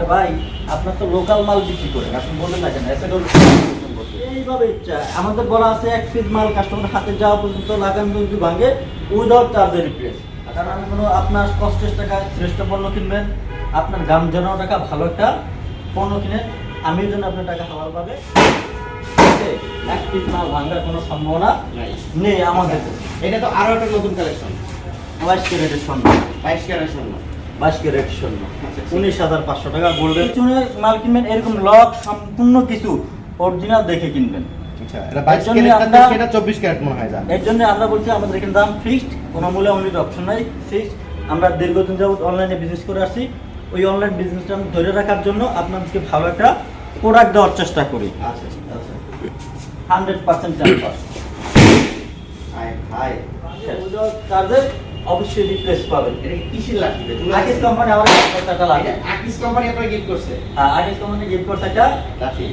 আরে ভাই আপনার তো লোকাল মাল বিক্রি করেন আপনি বললেন না কেন? এইভাবে ইচ্ছা। আমাদের বলা আছে এক পিস মাল কাস্টমার হাতে যাওয়া পর্যন্ত লাগান যদি ভাঙে উইদাউট চার্জের রিপ্লেস কারণ আমি কোনো আপনার কষ্টের টাকা শ্রেষ্ঠ পণ্য কিনবেন আপনার গাম জানানো টাকা ভালো একটা পণ্য কিনেন আমি জন্য আপনার টাকা হাওয়ার পাবে। এক পিস মাল ভাঙার কোনো সম্ভাবনা নাই। নেই আমাদের। এটা তো আরও একটা নতুন কালেকশন বাইশ ক্যারেটের স্বর্ণ। বাইশ ক্যারেট স্বর্ণ। বাইশ ক্যারেট স্বর্ণ আচ্ছা, উনিশ হাজার পাঁচশো টাকা গোল্ডের পিছনে মাল কিনবেন এরকম লক সম্পূর্ণ কিছু অরিজিনাল দেখে কিনবেন। আচ্ছা এর জন্য আমরা- চব্বিশ ক্যারেট মনে হয় যা এর জন্য আমরা বলছি আমাদের এখানে দাম ফিক্সড কোনো মূল্য অমূল্য অপশন নাই ফিক্সড আমরা দীর্ঘদিন যাবত অনলাইনে বিজনেস করে আসছি ওই অনলাইন বিজনেসটা আমি ধরে রাখার জন্য আপনাদেরকে ভালো একটা প্রোডাক্ট দেওয়ার চেষ্টা করি। আচ্ছা আচ্ছা। হান্ড্রেড পার্সেন্ট চার্জে অবশ্যই রিপ্লেস পাবেন। এটা কিসের কোম্পানি আমার টাকা লাগে এটা আকিস কোম্পানি আপনাকে গিফট করছে। আগের কোম্পানি গিফট করছে একটা লাঠি।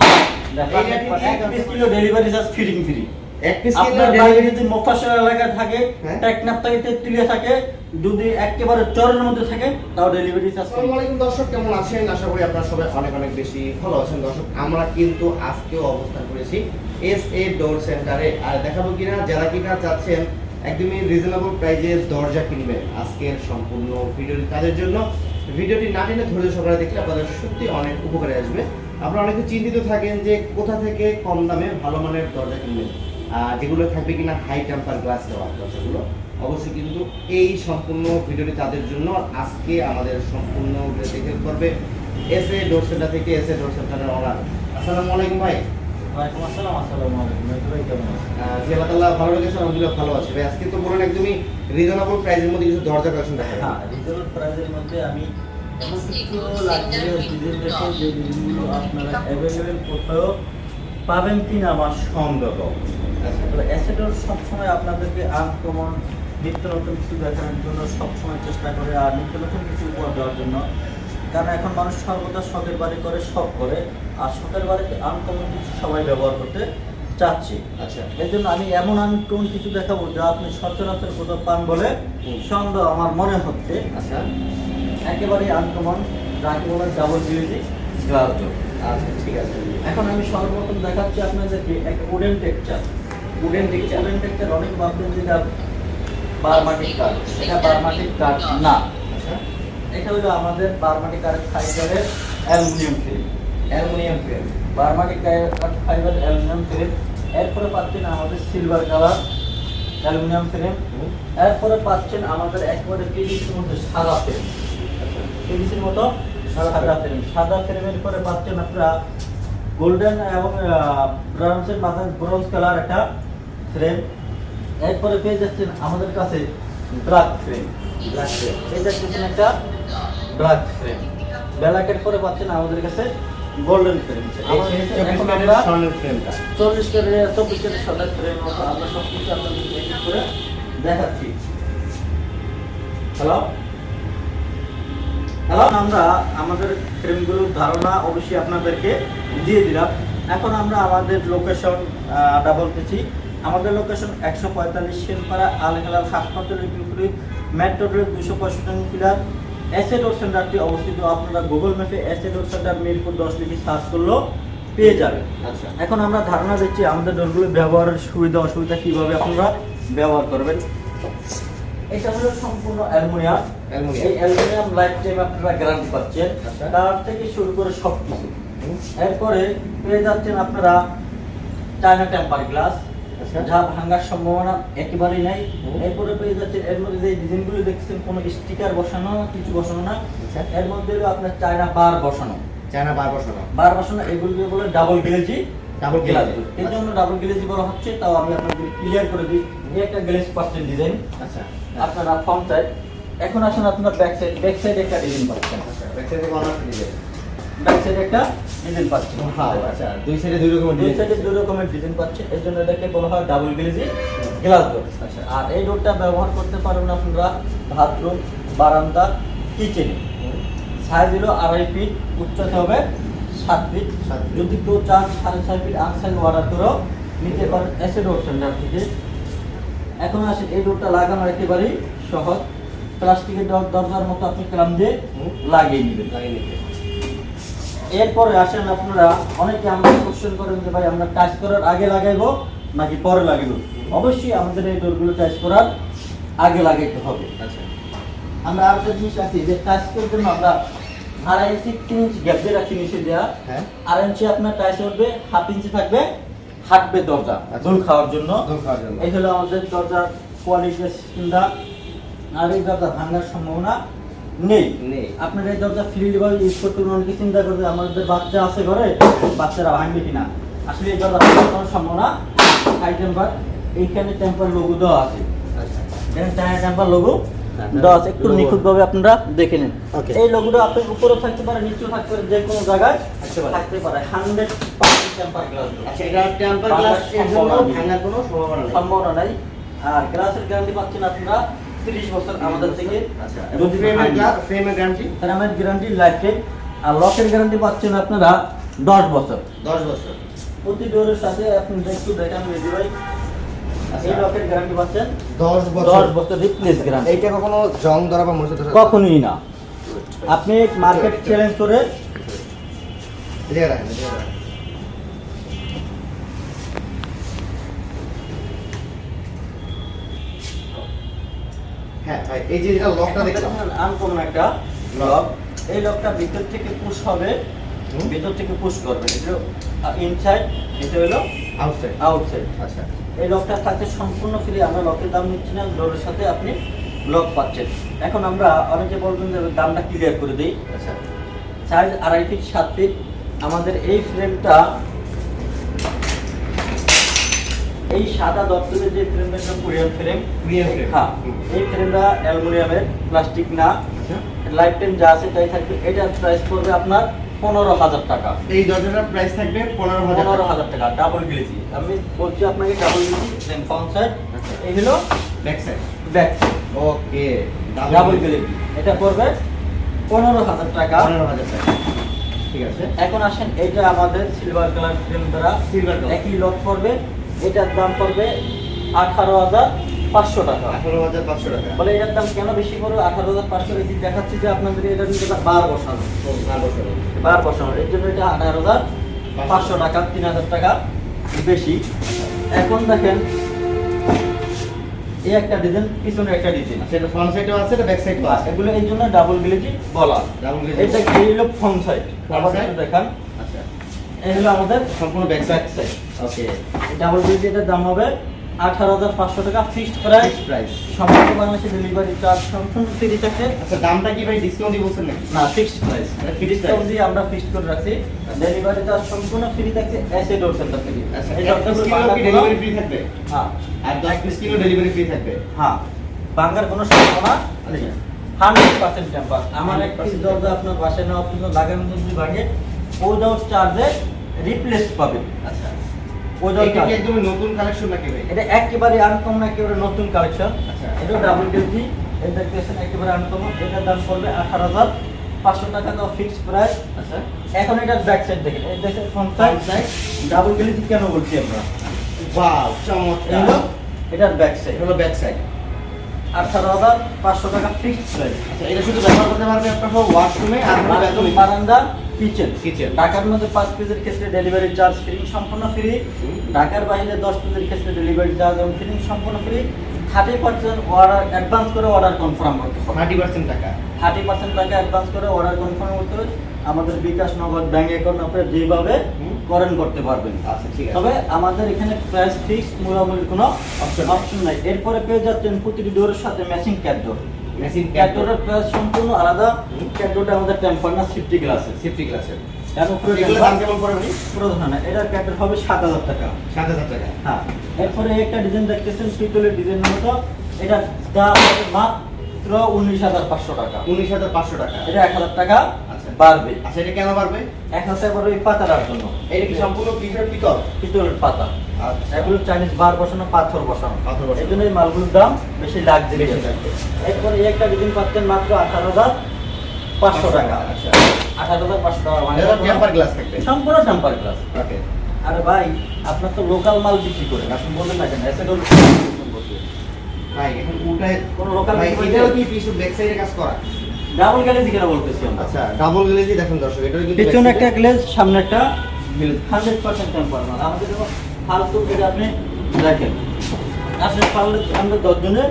দেখেন, এই লাঠি এক piece kilo delivery charge fitting free এক পিস কিলো ডেলিভারি যদি মফাসল এলাকায় থাকে হ্যাঁ। টেকনাফ থাকে তেতুলিয়া থাকে যদি একেবারে চরের মধ্যে থাকে তাও ডেলিভারি চার্জ আসসালামু আলাইকুম দর্শক কেমন আছেন? আশা করি আপনারা সবাই অনেক অনেক বেশি ভালো আছেন। দর্শক আমরা কিন্তু আজকেও অবস্থান করেছি এস এ ডোর সেন্টারে আর দেখাবো কিনা যারা কিনা চাচ্ছেন একদমই রিজনেবল প্রাইজে দরজা কিনবেন আজকের সম্পূর্ণ ভিডিওটি তাদের জন্য। ভিডিওটি না টেনে ধৈর্য সহকারে দেখলে আপনাদের সত্যি অনেক উপকারে আসবে। আপনারা অনেকে চিন্তিত থাকেন যে কোথা থেকে কম দামে ভালো মানের দরজা কিনবেন। যেগুলো থাকবে কিনা হাই টেম্পার গ্লাস দেওয়া দরজাগুলো। অবশ্যই কিন্তু এই সম্পূর্ণ ভিডিওটি তাদের জন্য। আজকে আমাদের সম্পূর্ণ দেখে করবে এস এ ডোর সেন্টার থেকে এস এ ডোর সেন্টারের অনার আসসালামু আলাইকুম ভাই। ওয়ালাইকুম আসসালাম আসসালামু আলাইকুম। ভাই কেমন আছেন? জি আল্লাহ ভালো লেগেছে আলহামদুলিল্লাহ ভালো আছে। ভাই আজকে তো বলেন একদমই রিজনেবল প্রাইসের মধ্যে কিছু দরজা কালেকশন দেখাবেন হ্যাঁ রিজনেবল প্রাইসের মধ্যে আমি এমন কিছু লাক্সারিয়াস ডিজাইন দেখি যে ডিজাইনগুলো আপনারা অ্যাভেলেবেল কোথাও পাবেন কিনা আমার সন্দেহ। আচ্ছা। সবসময় আপনাদেরকে আনকমন নিত্য নতুন কিছু দেখানোর জন্য সবসময় চেষ্টা করে আর নিত্য নতুন কিছু উপহার দেওয়ার জন্য কারণ এখন মানুষ সর্বদা শখের বাড়ি করে শখ করে। আর শখের বাড়িতে আনকমন কিছু সবাই ব্যবহার করতে চাচ্ছি। আচ্ছা। এর জন্য আমি এমন আনকমন কিছু দেখাবো যা আপনি সচরাচর কোথাও পান বলে। সন্দেহ আমার মনে হচ্ছে। আচ্ছা। একেবারে আনকমন যাকে বলে ডাবল বিউটি গ্লাস আচ্ছা ঠিক আছে। এখন আমি সর্বপ্রথম দেখাচ্ছি আপনাদেরকে একটা wooden texture wooden texture wooden texture অনেক ভাববেন যেটা বারমাটিক কাঠ এটা বারমাটিক কাঠ না। এটা হলো আমাদের বারমাটিক কাঠের ফাইবারের aluminium frame aluminium frame Burma teak কাঠ ফাইবার অ্যালুমিনিয়াম ফ্রেম এরপরে পাচ্ছেন আমাদের সিলভার কালার অ্যালুমিনিয়াম ফ্রেম এরপরে পাচ্ছেন আমাদের একবারে পিভিসির মধ্যে সাদা ফ্রেম পিভিসির মতো সাদা সাদা ফ্রেম সাদা ফ্রেমের পরে পাচ্ছেন আপনারা গোল্ডেন এবং ব্রাউন্সের মাথায় ব্রোঞ্জ কালার একটা ফ্রেম এরপরে পেয়ে যাচ্ছেন আমাদের কাছে ব্ল্যাক ফ্রেম ব্ল্যাক ফ্রেম পেয়ে যাচ্ছেন একটা ব্ল্যাক ফ্রেম ব্ল্যাকের পরে পাচ্ছেন আমাদের কাছে গোল্ডেন ফ্রেম এখন আমরা ফ্রেমটা চল্লিশ ক্যারেট চব্বিশ ক্যারেট সাদা ফ্রেম আমরা সব কিছু এক করে দেখাচ্ছি। হ্যালো হ্যালো আমরা আমাদের ফ্রেমগুলোর ধারণা অবশ্যই আপনাদেরকে দিয়ে দিলাম। এখন আমরা আমাদের লোকেশন বলতেছি। আমাদের লোকেশন একশো পঁয়তাল্লিশ সেনপাড়া আল হেলাল মেট্রো রেল দুশো পঁয়ষট্টি ফিলার। রোড সেন্টারটি অবস্থিত আপনারা গুগল ম্যাপে রোড সেন্টার মিরপুর দশ লিখে সার্চ করলেও পেয়ে যাবেন। আচ্ছা। এখন আমরা ধারণা দিচ্ছি আমাদের ডোরগুলো ব্যবহারের সুবিধা অসুবিধা কীভাবে আপনারা ব্যবহার করবেন। এটা হলো সম্পূর্ণ অ্যালুমিনিয়াম এই অ্যালুমিনিয়াম অ্যালুমিনিয়াম লাইফ টাইম আপনারা গ্যারান্টি পাচ্ছেন। আচ্ছা। তার থেকে শুরু করে সব কিছু এরপরে পেয়ে যাচ্ছেন আপনারা চায়না টেম্পার গ্লাস আচ্ছা। যা ভাঙার সম্ভাবনা একেবারেই নাই। এরপরে পেয়ে যাচ্ছেন এর মধ্যে যে ডিজাইনগুলো দেখছেন কোনো স্টিকার বসানো কিছু বসানো না। আচ্ছা। এর মধ্যে আপনার চায়না বার বসানো। চায়না বার বসানো। বার বসানো এগুলোকে বলে ডাবল গ্লেজি ডাবল গ্লাস এর জন্য ডাবল গ্লেজি বলা হচ্ছে তাও আমি আপনাদের ক্লিয়ার করে দিই। এই একটা গ্লেজ পাচ্ছেন ডিজাইন আচ্ছা। আপনারা ফ্রন্ট সাইড এখন আসেন আপনার ব্যাক সাইড ব্যাক সাইড একটা ডিজাইন পাচ্ছেন। আচ্ছা ব্যাক সাইডে ব্যাক সাইড একটা ডিজাইন পাচ্ছেন আচ্ছা দুই সাইডে দুই রকমের দুই সাইডে দুই রকমের ডিজাইন পাচ্ছেন এর জন্য এটাকে বলা হয় ডাবল গ্লেজি গ্লাস ডোর আচ্ছা। আর এই ডোরটা ব্যবহার করতে পারবেন আপনারা বাথরুম বারান্দা কিচেনে সাইজ হলো আড়াই ফিট উচ্চতা হবে সাত ফিট যদি কেউ চান সাড়ে ছয় ফিট আনসাইজ অর্ডার করেও নিতে পারেন এসে ডোর সেন্টার থেকে। এখন আসে এই ডোরটা লাগানো একেবারেই সহজ। প্লাস্টিকের দর- দরজার মতো আপনি ক্লাম দিয়ে লাগিয়ে নেবেন। লাগিয়ে নিতে। এরপরে আসেন আপনারা অনেকে আমাদের কোশ্চেন করেন যে ভাই আমরা টাচ করার আগে লাগাইবো নাকি পরে লাগাইবো? অবশ্যই আমাদের এই ডোরগুলো টাচ করার আগে লাগাইতে হবে। আচ্ছা। আমরা আর একটা জিনিস আছি যে টাচ করার জন্য আমরা আড়াই ইঞ্চি তিন ইঞ্চি গ্যাপ দিয়ে রাখি নিচে দেওয়া হ্যাঁ। আড়াই ইঞ্চি আপনার টাচ উঠবে হাফ ইঞ্চি থাকবে হাঁটবে দরজা আচ্ছা। দোল খাওয়ার জন্য। দোল খাওয়ার জন্য। এই হলো আমাদের দরজার কোয়ালিটি আর এই দরজা ভাঙার সম্ভাবনা। নেই। আপনার এই দরজা ফ্রিলি ভাবে ইউজ করতে অনেকে চিন্তা করবে আমাদের বাচ্চা আছে ঘরে বাচ্চারা ভাঙবে কিনা? আসলে এই দরজা কোনো সম্ভাবনা হাই টেম্পার এইখানে টেম্পার লোগো দেওয়া আছে। আচ্ছা। এখানে টায়ার টেম্পার লোগো দেওয়া আছে। একটু আপনারা দেখে নিন। এই লোগোটা আপনার উপরেও থাকতে পারে নিচেও থাকতে পারে যে কোনো জায়গায় থাকতে পারে। হান্ড্রেড পার্সেন্ট টেম্পার গ্লাস আচ্ছা এটা টেম্পার গ্লাস এর জন্য ভাঙার কোনো সম্ভাবনা নেই। সম্ভাবনা নাই। আর গ্লাসের গ্যারান্টি পাচ্ছেন আপনারা তিরিশ বছর আমাদের থেকে আচ্ছা ফ্রেমের গ্লাস ফ্রেমের গ্যারান্টি গ্যারান্টি আর লকের গ্যারান্টি পাচ্ছেন আপনারা দশ বছর। 10 বছর। প্রতি ডোরের সাথে আপনি একটু দেখান মেজি ভাই। এই লকের গ্যারান্টি পাচ্ছেন? 10 বছর দশ বছর। রিপ্লেস গ্যারান্টি এইটা কখনো জং ধরা বা মরিচা ধরা? কখনোই না। আপনি মার্কেট চ্যালেঞ্জ করে রাখেন রাখেন হ্যাঁ ভাই এই যে লকটা দেখলাম। আনকমন একটা লক এই লকটা ভিতর থেকে পুশ হবে। ভিতর থেকে পুশ করবে। এটা ইনসাইড এটা হলো আউটসাইড আউটসাইড আচ্ছা। এই লকটা থাকছে সম্পূর্ণ ফ্রি আমরা লকের দাম নিচ্ছি না ডোরের সাথে আপনি লক পাচ্ছেন। এখন আমরা অনেকে বলবেন যে দামটা ক্লিয়ার করে দিই। আচ্ছা। সাইজ আড়াই ফিট সাত ফিট আমাদের এই ফ্রেমটা এই সাদা দপ্তরের যে ফ্রেমটা কোরিয়ান ফ্রেম Korean frame। হ্যাঁ এই ফ্রেমটা অ্যালুমিনিয়ামের প্লাস্টিক না। আচ্ছা। লাইফ টাইম যা আছে তাই থাকবে। এটার প্রাইস পড়বে আপনার পনেরো হাজার টাকা। এই দরজাটার প্রাইস থাকবে পনেরো হাজার পনেরো হাজার টাকা ডাবল গ্লেজি আমি বলছি আপনাকে double glazy then front side এই হলো back side back okay double glazy এটা পড়বে পনেরো হাজার টাকা। পনেরো হাজার টাকা। ঠিক আছে। এখন আসেন এটা আমাদের সিলভার কালার ফ্রেম দ্বারা color। একই লক পড়বে। এটার দাম পড়বে আঠারো হাজার পাঁচশো টাকা। আঠারো হাজার পাঁচশো টাকা। বলে এটার দাম কেন বেশি পড়বে? আঠারো হাজার পাঁচশো বেশি দেখাচ্ছি যে আপনাদের এটা কিন্তু বার বসানো। চার বছর বার বসানো। এর জন্য এটা আঠারো হাজার পাঁচশো টাকা তিন হাজার টাকা বেশি। এখন দেখেন এই একটা ডিজাইন পিছনে একটা ডিজাইন। সেটা ফ্রন্ট সাইডও আছে এটা ব্যাক সাইডও আছে? এগুলো এই জন্য ডাবল গ্লেজি বলা। ডাবল গ্লেজ এটা এই হলো ফ্রন্ট সাইড আবার? দেখান। আচ্ছা। এই হলো আমাদের সম্পূর্ণ back back side side okay double দাম হবে আঠারো হাজার পাঁচশো টাকা ফিক্সড প্রাইস প্রাইস সমগ্র বাংলাদেশে ডেলিভারি চার্জ সম্পূর্ণ ফ্রি থাকে আচ্ছা দামটা কি ভাই ডিসকাউন্ট দিয়ে বলছেন নাকি? না ফিক্সড প্রাইস ডিসকাউন্ট দিয়ে আমরা ফিক্সড করে রাখছি। ডেলিভারি চার্জ সম্পূর্ণ ফ্রি থাকছে এসে ডোর সেন্টার থেকে। আচ্ছা এই ডেলিভারি ফ্রি থাকবে? হ্যাঁ। আর দশ পিস কিলো ডেলিভারি ফ্রি থাকবে? হ্যাঁ। বাঙ্গার কোনো সম্ভাবনা নেই আচ্ছা। হান্ড্রেড পার্সেন্ট টেম্পার আমার 100% এক পিস দরজা আপনার বাসায় নেওয়া পর্যন্ত লাগানো যদি ভাঙে উইদাউট চার্জে রিপ্লেস পাবেন। আচ্ছা। উইদাউট এটা কি চার্জ একদম নতুন কালেকশন নাকি ভাই? এটা একেবারে আনকমন একেবারে নতুন কালেকশন আচ্ছা। এটা ডাবল কেজি এই দেখতেছেন একেবারে আনকমন এটার দাম পড়বে আঠারো হাজার। পাঁচশো টাকা তো ফিক্সড প্রাইস আচ্ছা। এখন এটার ব্যাক সাইড দেখেন এই দেখেন ফ্রন্ট সাইড ডাবল কেজি কেন বলছি আমরা? বাহ চমৎকার। এটার ব্যাক সাইড হলো ব্যাক সাইড আঠারো হাজার পাঁচশো টাকা ফিক্সড প্রাইস আচ্ছা এটা শুধু ব্যবহার করতে পারবে আপনার ওয়াশরুমে আর হলো বারান্দা কিচেন কিচেন ঢাকার মধ্যে পাঁচ পিসের ক্ষেত্রে ডেলিভারি চার্জ ফ্রি সম্পূর্ণ ফ্রি। ঢাকার বাইরে দশ পিসের ক্ষেত্রে ডেলিভারি চার্জ এবং ফ্রি সম্পূর্ণ free thirty percent order advance করে অর্ডার কনফার্ম করতে হবে। থার্টি পার্সেন্ট টাকা। থার্টি পার্সেন্ট টাকা অ্যাডভান্স করে অর্ডার কনফার্ম করতে হবে। আমাদের বিকাশ নগদ ব্যাংক অ্যাকাউন্ট আপনারা যেভাবে করেন করতে পারবেন। আচ্ছা ঠিক আছে। তবে আমাদের এখানে প্রাইস ফিক্স মূলামূলি কোনো অপশন নাই। এরপরে পেয়ে যাচ্ছেন প্রতিটি ডোরের সাথে matching cat door machine cat ডোরের প্রাইস সম্পূর্ণ আলাদা। ক্যাট ডোরটা আমাদের টেম্পার না সিফটি গ্লাসের সেফটি গ্লাসের কেন পুরো কেমন পড়ে ভাই? পুরো ধরনের এটার ক্যাটের হবে সাত হাজার টাকা। সাত হাজার টাকা। হ্যাঁ। এরপরে একটা ডিজাইন দেখতেছেন পিতলের ডিজাইন মতো। এটা দাম মাত্র উনিশ হাজার পাঁচশো টাকা। উনিশ হাজার পাঁচশো টাকা। এটা এক হাজার টাকা আচ্ছা। বাড়বে। আচ্ছা এটা কেন বাড়বে? এক হাজার বাড়বে এই পাতাটার জন্য। এটা কি সম্পূর্ণ পিঠের পিতল? পিতলের পাতা। আচ্ছা। এগুলো চাইনিজ বার বসানো পাথর বসানো। পাথর বসানো। এই জন্য এই মালগুলোর দাম বেশি লাগছে বেশি থাকবে। এরপরে এই একটা ডিজাইন পাচ্ছেন মাত্র আঠারো হাজার পাঁচশো টাকা। আচ্ছা। আঠারো হাজার পাঁচশো টাকা মানে টেম্পার গ্লাস থাকবে। সম্পূর্ণ টেম্পার গ্লাস ওকে আরে ভাই আপনার তো লোকাল মাল বিক্রি করেন আপনি বলবেন না কেন এসে ভাই এখন উল্টায় কোনো লোকাল ভাই এটাও কি পিছু ব্যাক সাইডে কাজ করা? ডাবল গ্যালেজি কেন বলতেছি আমরা? আচ্ছা ডাবল গ্লেজি দেখেন দর্শক এটা কিন্তু পিছনে একটা গ্লেজ সামনে একটা টেম্পার মাল। আমাদের ফালতু যদি আপনি দেখেন। আপনি পারলে আমরা দশজনে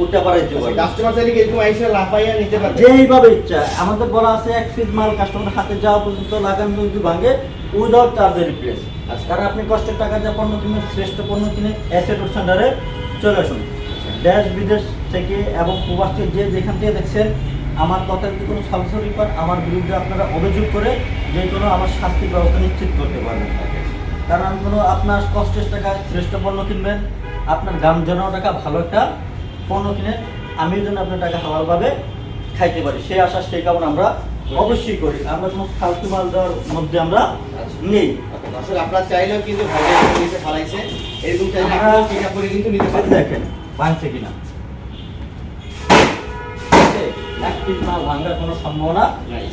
উঠতে পারাইতে এ। পারি কাস্টমার চাইলে কি এরকম আইসা লাফাইয়া নিতে পারবে? যেইভাবে ইচ্ছা। আমাদের বলা আছে এক পিস মাল কাস্টমার হাতে যাওয়া পর্যন্ত লাগান যদি ভাঙে উইদাউট চার্জের রিপ্লেস আচ্ছা। কারণ আপনি কষ্টের টাকা দিয়ে পণ্য কিনে, শ্রেষ্ঠ পণ্য কিনে অ্যাসেট সেন্টারে চলে আসুন। দেশ, বিদেশ থেকে এবং প্রবাস থেকে যে যেখান থেকে দেখছেন, আমার কথা যদি কোনো সরাসরি পান আমার বিরুদ্ধে আপনারা অভিযোগ করে যে কোনো আমার শাস্তির ব্যবস্থা নিশ্চিত করতে পারবেন। কারণ কোনো আপনার কষ্টের টাকায় শ্রেষ্ঠ পণ্য কিনবেন, আপনার গাম জানানো টাকা ভালো একটা পণ্য কিনে আমি যেন আপনার টাকা হালালভাবে খাইতে পারি। সেই আশা, সেই কারণ আমরা অবশ্যই করি। আমরা কোনো ফালতু মাল দেওয়ার মধ্যে আমরা নেই। আচ্ছা, চাইলেও কিন্তু নিচে ফালাইছে এরকম চাইলে আপনারা চেক করে কিন্তু নিতে এই দেখেন ভাঙছে কিনা। এক পিস মাল ভাঙার কোনো সম্ভাবনা নাই।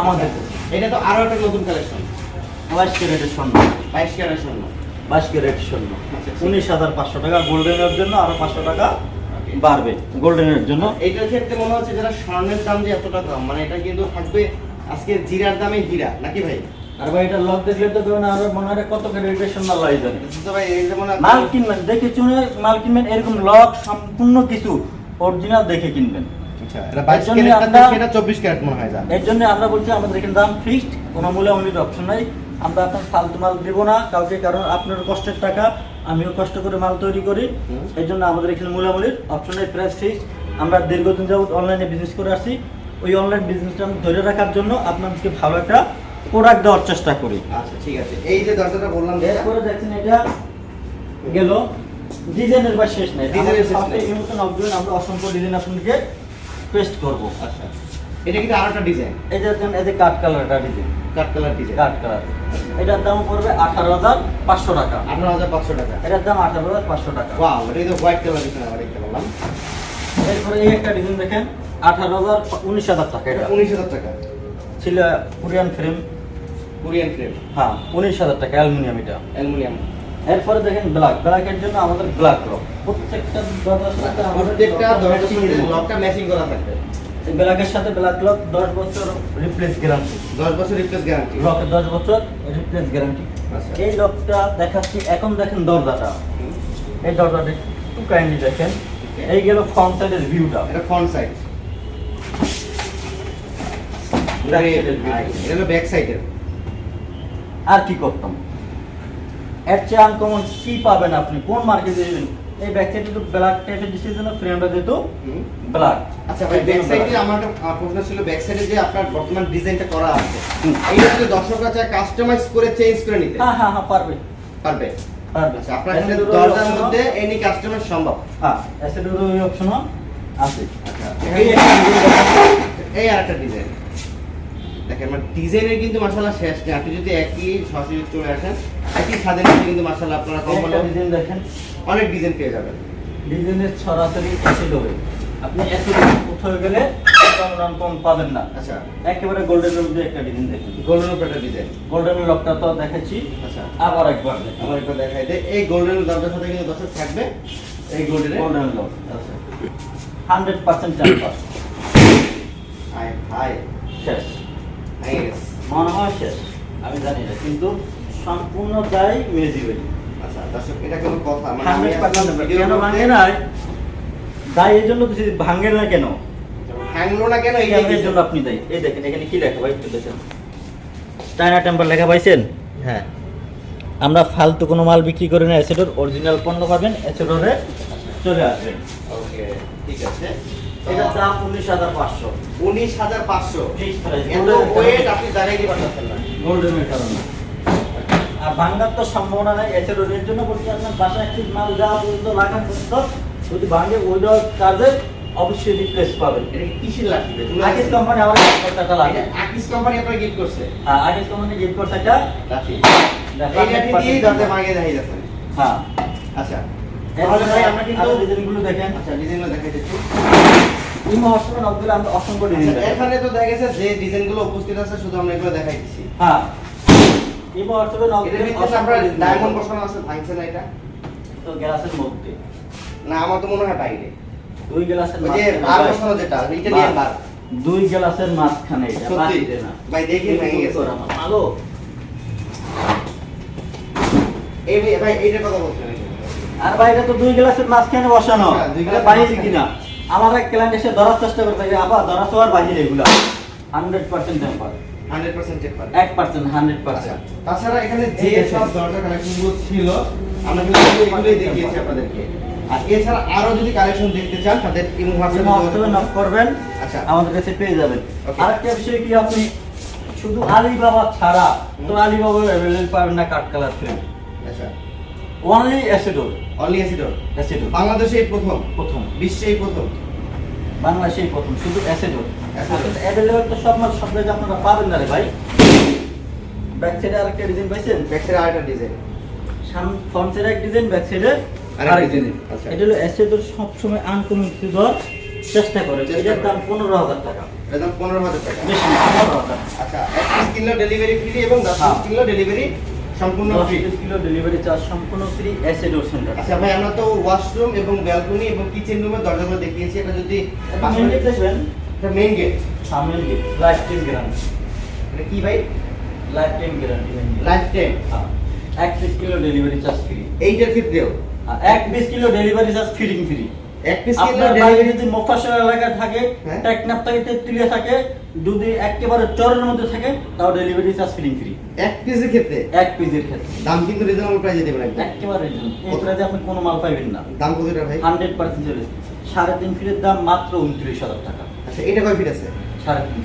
আমাদের। এটা তো আরও একটা নতুন কালেকশন বাইশ ক্যারেটের স্বর্ণ। বাইশ ক্যারেট স্বর্ণ। বাইশ ক্যারেট স্বর্ণ। আচ্ছা, উনিশ হাজার পাঁচশো টাকা গোল্ডেনের জন্য আরও পাঁচশো টাকা বাড়বে গোল্ডেনের জন্য। এইটার ক্ষেত্রে মনে হচ্ছে যারা স্বর্ণের দাম যে এতটা কম মানে এটা কিন্তু থাকবে আজকে জিরার দামে হীরা নাকি ভাই? আর ভাই এটা লক দেখলে তো আরও মনে হয় কত লাই জানে। আপনি- মাল কিনবেন দেখে চুনে মাল কিনবেন এরকম লক সম্পূর্ণ কিছু অরিজিনাল দেখে কিনবেন। আচ্ছা এর জন্য আমরা- বলছি আমাদের এখানে দাম ফিক্সড কোনো অপশন নাই। আমরা আপনার ফালতু মাল দেবো না কাউকে কারণ আপনার কষ্টের টাকা আমিও কষ্ট করে মাল তৈরি করি। এই জন্য আমাদের এখানে মূল্যামূল্যের অপশনের প্রাইস ফিক্সড আমরা দীর্ঘদিন যাবত অনলাইনে বিজনেস করে আসছি ওই অনলাইন বিজনেসটা আমি ধরে রাখার জন্য আপনাদেরকে ভালো একটা প্রোডাক্ট দেওয়ার চেষ্টা করি। আচ্ছা ঠিক আছে। এই যে দরজাটা বললাম এরপরে দেখছেন এটা গেল। ডিজাইনের বা শেষ নাই। ডিজাইনের শেষ নাই। এই মতন অবজয়েন আমরা অসংখ্য ডিজাইন আপনাদেরকে পেস্ট করব। আচ্ছা। এটা কিন্তু আরেকটা ডিজাইন এই যে দেখেন, এই যে কাঠ কালারটা ডিজাইন কাট কালার ডিজাইন কাঠ কালার এটার দাম পড়বে আঠারো হাজার পাঁচশো টাকা। আঠারো হাজার পাঁচশো টাকা। এটার দাম আঠারো হাজার পাঁচশো টাকা। ওয়াও এটা কিন্তু হোয়াইট কালার দেখতে পারলাম এরপরে এই একটা ডিজাইন দেখেন আঠারো হাজার উনিশ হাজার টাকা এটা। উনিশ হাজার টাকা। ছিল কোরিয়ান ফ্রেম। Korean frame. হ্যাঁ উনিশ হাজার টাকা অ্যালুমিনিয়াম এটা। অ্যালুমিনিয়াম। এরপরে দেখেন ব্ল্যাক। ব্ল্যাকের জন্য আমাদের ব্ল্যাক লক প্রত্যেকটা প্রত্যেকটা lockটা দরজার সাথে লকটা ম্যাচিং করা থাকবে। ব্ল্যাকের সাথে ব্ল্যাক লক দশ বছর রিপ্লেস গ্যারান্টি দশ বছর রিপ্লেস গ্যারান্টি লকের দশ বছর রিপ্লেস গ্যারান্টি আচ্ছা। এই লকটা দেখাচ্ছি এখন দেখেন দরজাটা। এই দরজাটা একটু কাইন্ডলি দেখেন। এই গেল ফ্রন্ট সাইডের ভিউটা এটা ফ্রন্ট সাইড এটা ব্যাক সাইডের আর কি করতাম? এর চেয়ে আনকমন কি পাবেন আপনি? কোন মার্কেটে এই ব্যাক সাইডে তো ব্ল্যাক টাইপের দিচ্ছে জন্য ফ্রেমটা যেত ব্ল্যাক আচ্ছা ভাই ব্যাক সাইডে আমার একটা প্রশ্ন ছিল ব্যাক সাইডে যে আপনার বর্তমান ডিজাইনটা করা আছে এইটা যদি দর্শকরা চায় কাস্টমাইজ করে চেঞ্জ করে নিতে। হ্যাঁ হ্যাঁ হ্যাঁ পারবে। পারবে? পারবে। আচ্ছা আপনার এখানে দরজার মধ্যে এনি কাস্টমাইজ সম্ভব? হ্যাঁ অ্যাসেডের ওই অপশনও আছে। আচ্ছা এই আরেকটা ডিজাইন দেখেন মানে ডিজাইনের কিন্তু মাশাআল্লাহ শেষ নেই। আপনি যদি একই সরাসরি চলে আসেন একই স্বাদের মধ্যে কিন্তু মাশাআল্লাহ আপনারা কম একটা ডিজাইন দেখেন। অনেক ডিজাইন পেয়ে যাবেন। ডিজাইনের সরাসরি অ্যাসিড হবে আপনি অ্যাসিড উঠে গেলে কম কম পাবেন না। আচ্ছা। একেবারে গোল্ডেনের মধ্যে একটা ডিজাইন দেখেন। গোল্ডেন উপরে ডিজাইন গোল্ডেনের লকটা তো দেখাচ্ছি। আচ্ছা। আবার একবার আমার একটু দেখাই দে এই গোল্ডেন দরজার সাথে কিন্তু দর্শক থাকবে এই গোল্ডেন গোল্ডেন লক আচ্ছা। হান্ড্রেড পার্সেন্ট চারপাশ হাই হাই শেষ। মনে হয় শেষ আমি জানি না কিন্তু সম্পূর্ণটাই মেজিবেল আচ্ছা দর্শক এটা কোনো কথা মানে ভিডিও কেন ভাঙে না? দায় এই জন্য কিছু ভাঙে না কেন? না কেন? এই জন্য আপনি দায়ী? এই দেখেন এখানে কি লেখা ভাই একটু দেখেন। চায়না টেম্পার লেখা পাইছেন? হ্যাঁ। আমরা ফালতু কোনো মাল বিক্রি করি না অ্যাসেডোর অরিজিনাল পণ্য পাবেন অ্যাসেডোরে চলে আসবেন। ওকে ঠিক আছে। এটার দাম উনিশ হাজার পাঁচশো। উনিশ হাজার পাঁচশো? এত ওয়েট আপনি না। গোল্ডেনের কারণে আর ভাঙ্গার তো সম্ভাবনা নেই অ্যাসেডোর এর জন্য বলছি আপনার বাসায় একটি মাল যাওয়া পর্যন্ত লাগান পর্যন্ত যদি ভাঙে উইদাউট চার্জে অবশ্যই রিপ্লেস পাবেন। এটা কিসের লাগবে আগের কোম্পানি আমার টাকা লাগে। এটা আকিস কোম্পানি আপনার গিফট করছে? হ্যাঁ আগের কোম্পানি গিফট করছে একটা লাঠি। দেখো, দিয়ে 100% দেখাই যাচ্ছেন হ্যাঁ। আচ্ছা। আমরা এখানে তো দেখা গেছে যে ডিজাইনগুলো উপস্থিত আছে শুধু আমরা এগুলো দেখাই দিচ্ছি হ্যাঁ এই মহোৎসবে এটার নকগুলো ভিতরে আপনার ডায়মন্ড বসানো আছে ভাঙছে না এটা? তো গ্লাসের মধ্যে। না আমার তো মনে হয় বাইরে। দুই গ্লাসের যে মাঝখানে। বার বসানো যেটা ইটালিয়ান বার। দুই গ্লাসের মাঝখানে এটা সত্যি? না। ভাই দেখি ভেঙে গেছে। ভালো। এই ভাই ভাই এইটার কথা বলছেন আর বাইরে তো দুই গ্লাসের মাঝখানে বসানো। হ্যাঁ, বাইরে কিনা? আমার এক ক্লায়েন্ট এসে ধরার চেষ্টা করতে গিয়ে আবার ধরা তো আর বাহিরে এগুলা। Hundred percent temper hundred percent check পারেন এক পার্সেন্ট হান্ড্রেড পার্সেন্ট তাছাড়া এখানে যে সব দরজা কালেকশনগুলো ছিল আমরা কিন্তু এগুলোই দেখিয়েছি আপনাদেরকে। আর এছাড়া আরও যদি কালেকশন দেখতে চান তাদের ইমো হোয়াটসঅ্যাপে নক করবেন আচ্ছা। আমাদের কাছে পেয়ে যাবেন। Okay. আরেকটা বিষয় কি আপনি শুধু আলিবাবা ছাড়া তো আলিবাবা অ্যাভেলেবল পাবেন না কাট কালার ফ্রেম আচ্ছা। Only AC door only AC door AC door বাংলাদেশে প্রথম। প্রথম। বিশ্বেই প্রথম। বাংলাদেশেই প্রথম শুধু অ্যাসিডোর। অ্যাভেলেবল তো সব মাল সব জায়গায় আপনারা পাবেন না রে ভাই। ব্যাক সাইডে আরেকটা ডিজাইন পাইছেন? ব্যাকসাইড আরেকটা ডিজাইন ফ্রন্ট সাইডে এক ডিজাইন ব্যাক সাইডে আরেক ডিজাইন আচ্ছা। এটা হলো অ্যাসিডোর সবসময় আনকমন দেওয়ার চেষ্টা করে। এটার দাম পনেরো হাজার টাকা। একদম পনেরো হাজার টাকা। বেশি পনেরো হাজার। আচ্ছা এক পিস ডেলিভারি ফ্রি এবং দশ হ্যাঁ। পিস কিনলেও ডেলিভারি সম্পূর্ণ ফ্রি কিলো ডেলিভারি চার্জ সম্পূর্ণ ফ্রি অ্যাসিডোর সেন্টার আচ্ছা ভাই আমরা তো ওয়াশরুম এবং ব্যালকনি এবং কিচেন রুমের দরজাগুলো দেখিয়েছি। এটা যদি মেন গেট দেখবেন। মেইন গেট সামনের গেট লাইফ টাইম গ্যারান্টি এটা কি ভাই? Life time guarantee life time হ্যাঁ। এক piece kilo delivery charge free এইটার ক্ষেত্রেও এক piece kilo delivery charge fitting free আপনার বাড়ি যদি মফাসল এলাকায় থাকে হ্যাঁ। টেকনাফ থেকে তেতুলিয়া থাকে যদি একেবারে চরের মধ্যে থাকে তাও ডেলিভারি চার্জ ফিটিং ফ্রি এক পিসের ক্ষেত্রে? এক পিসের ক্ষেত্রে। দাম কিন্তু রিজনেবল প্রাইসে দেবেন একেবারে এই প্রাইজে আপনি কোনো মাল পাইবেন না। দাম কতটা ভাই? হান্ড্রেড পার্সেন্ট চলে সাড়ে তিন ফিটের দাম মাত্র উনত্রিশ হাজার টাকা। আচ্ছা এটা কয় ফিট আছে?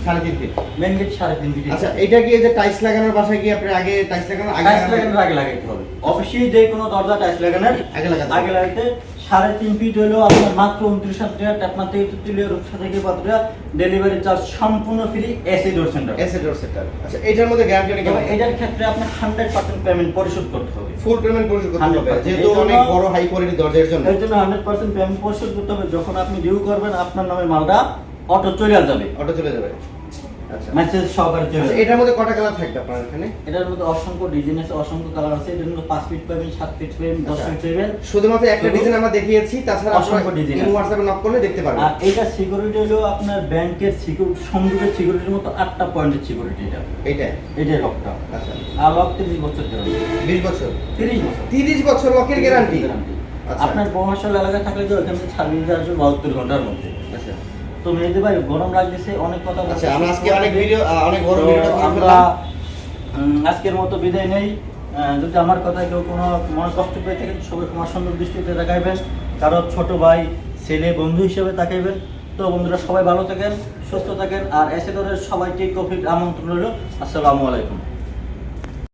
সাড়ে তিন ফিট মেন গেট সাড়ে তিন ফিট আচ্ছা এটা কি যে টাইলস লাগানোর বাসায় কি আপনি আগে টাইলস লাগানোর আগে টাইলস লাগানোর আগে লাগাইতে হবে। অবশ্যই যে কোনো দরজা টাইলস লাগানোর আগে লাগাতে আগে লাগাইতে সাড়ে তিন ফিট হলেও আপনার মাত্র উনত্রিশ হাজার টাকা থেকে তুতুলিয়া রূপসা থেকে পাতুরিয়া ডেলিভারি চার্জ সম্পূর্ণ ফ্রি এসি ডোর সেন্টার এসে ডোর সেটার আচ্ছা এটার মধ্যে গ্যারান্টি এবং এটার ক্ষেত্রে আপনার হান্ড্রেড পার্সেন্ট পেমেন্ট পরিশোধ করতে হবে। ফুল পেমেন্ট পরিশোধ করতে হবে। যেহেতু অনেক বড় হাই কোয়ালিটি দরজার জন্য। এর জন্য হান্ড্রেড পার্সেন্ট পেমেন্ট পরিশোধ করতে হবে। যখন আপনি ডিউ করবেন আপনার নামে মালটা অটো চলে যাবে। অটো চলে যাবে। মেসেজ চলে আচ্ছা, এটার মধ্যে কটা কালার থাকবে আপনার এখানে? এটার মধ্যে অসংখ্য ডিজাইন আছে অসংখ্য কালার আছে। এটার মধ্যে পাঁচ ফিট পাবেন ফিট পাবেন আচ্ছা। ফিট পাবেন। শুধুমাত্র একটা ডিজাইন আমরা দেখিয়েছি তাছাড়া অসংখ্য হোয়াটসঅ্যাপে নক করলে দেখতে পারবেন। আর এটা সিকিউরিটি হলো আপনার ব্যাংকের সিকিউরিটি সংযোগের সিকিউরিটির মতো পয়েন্টের সিকিউরিটি এটা। লকটা আচ্ছা। আর লক বছর গ্যারান্টি বছর? বছর। তিরিশ বছর লকের গ্যারান্টি গ্যারান্টি আচ্ছা। আপনার প্রভাবশাল এলাকায় থাকলে ওখান থেকে সার্ভিস আসবে ঘণ্টার মধ্যে। আচ্ছা তো মেহেদি ভাই গরম লাগতেছে অনেক কথা আচ্ছা আমরা আজকে অনেক ভিডিও অনেক বড় করে আমরা আজকের মতো বিদায় নেই। যদি আমার কথায় কেউ কোনো মনে কষ্ট পেয়ে থাকেন সবাই ক্ষমা সুন্দর দৃষ্টিতে দেখাইবেন কারও ছোট ভাই ছেলে বন্ধু হিসেবে তাকাইবেন। তো বন্ধুরা সবাই ভালো থাকেন সুস্থ থাকেন। আর এসে সবাইকে কফির আমন্ত্রণ রইল। আসসালামু আলাইকুম।